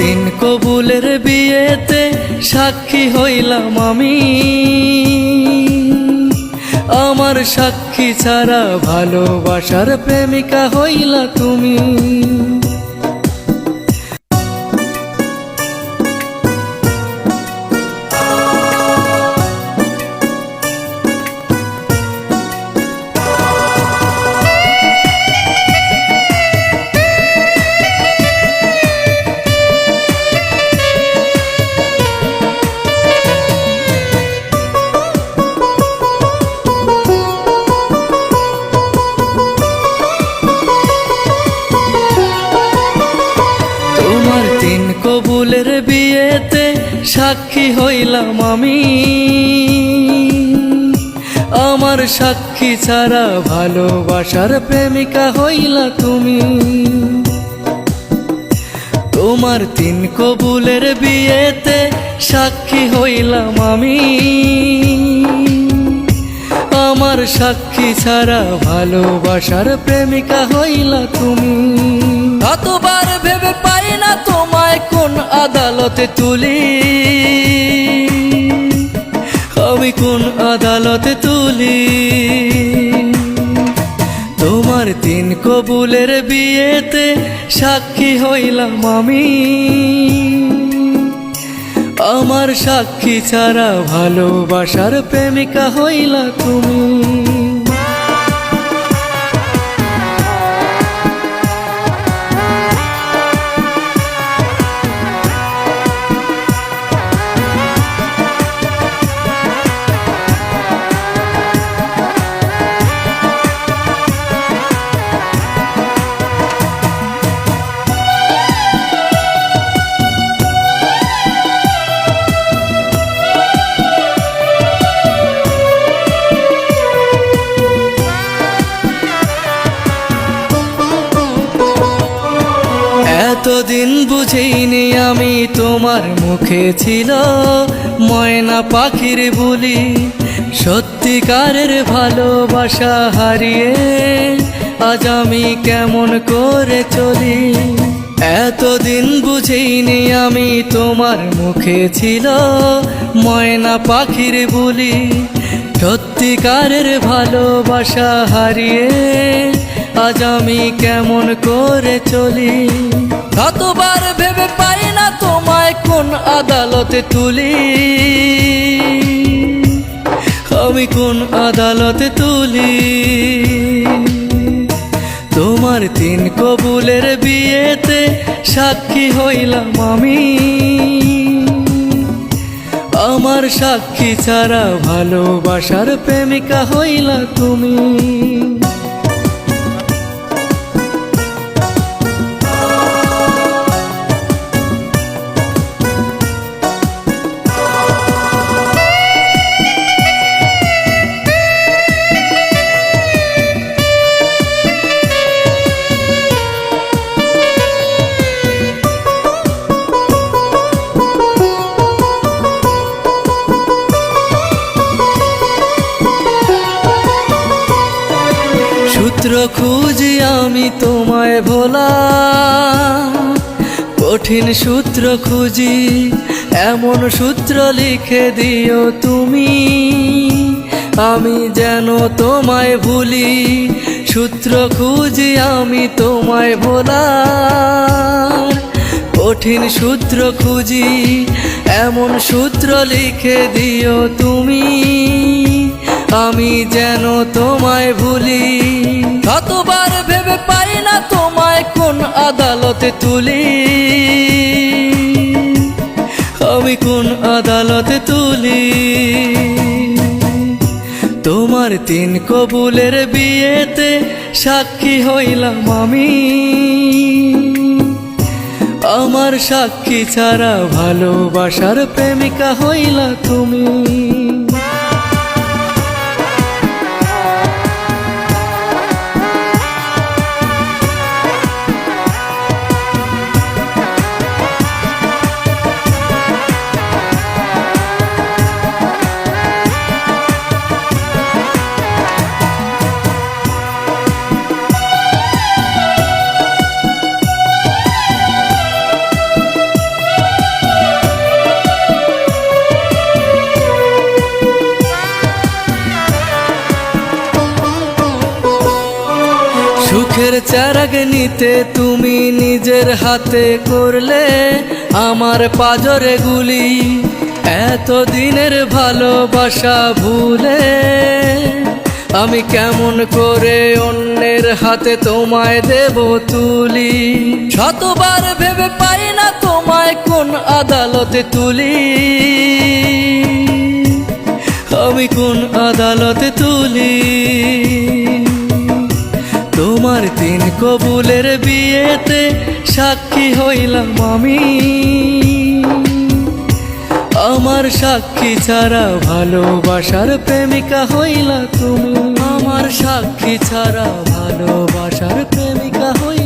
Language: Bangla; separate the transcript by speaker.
Speaker 1: তিন কবুলের বিয়েতে সাক্ষী হইলাম আমি। আমার সাক্ষী ছাড়া ভালোবাসার প্রেমিকা হইলা তুমি। তিন কবুলের বিয়েতে সাক্ষী হইলাম আমি। আমার সাক্ষী ছাড়া ভালোবাসার প্রেমিকা হইলা তুমি। তোমার তিন কবুলের বিয়েতে সাক্ষী হইলাম আমি। আমার সাক্ষী ছাড়া ভালোবাসার প্রেমিকা হইলা তুমি। কতবার ভেবে পাই তোমায় কোন আদালতে তুলি? আমি কোন আদালতে তুলি? তোমার তিন কবুলের বিয়েতে সাক্ষী হইলাম আমি। আমার সাক্ষী ছাড়া ভালোবাসার প্রেমিকা হইলা তুমি। এতদিন বুঝিনি আমি তোমার মুখে ছিল ময়না পাখির বুলি। সত্যিকারের ভালোবাসা হারিয়ে আজ আমি কেমন করে চলি? এতদিন বুঝিনি আমি তোমার মুখে ছিল ময়না পাখির বুলি। সত্যিকারের ভালোবাসা হারিয়ে আজ আমি কেমন করে চলি? কতবার ভেবে পাই না তোমায় কোন আদালতে তুলি? আমি কোন আদালতে তুলি? তোমার তিন কবুলের বিয়েতে সাক্ষী হইলাম আমি। আমার সাক্ষী ছাড়া ভালোবাসার প্রেমিকা হইলা তুমি। খুঁজি আমি তোমায় ভোলা। কঠিন সূত্র খুঁজি, এমন সূত্র লিখে দিও তুমি। আমি যেন তোমায় ভুলি, সূত্র খুঁজি আমি তোমায় ভোলা। কঠিন সূত্র খুঁজি, এমন সূত্র লিখে দিও তুমি। আমি যেন তোমায় ভুলি কতবার ভেবে পাই না তোমায় কোন আদালতে তুলি। আমি কোন আদালতে তুলি। তোমার তিন কবুলের বিয়েতে সাক্ষী হইলাম আমি। আমার সাক্ষী ছাড়া ভালোবাসার প্রেমিকা হইলা তুমি। সুখের চারাগ নিতে তুমি নিজের হাতে করলে আমার পাজরে গুলি। এত দিনের ভালোবাসা ভুলে আমি কেমন করে অন্যের হাতে তোমায় দেব তুলি। শতবার ভেবে পাই না তোমায় কোন আদালতে তুলি। আমি কোন আদালতে তুলি? তিন কবুলের বিয়েতে সাক্ষী হইলাম আমি। আমার সাক্ষী ছাড়া ভালোবাসার প্রেমিকা হইলা তুমি। আমার সাক্ষী ছাড়া ভালোবাসার প্রেমিকা হইলা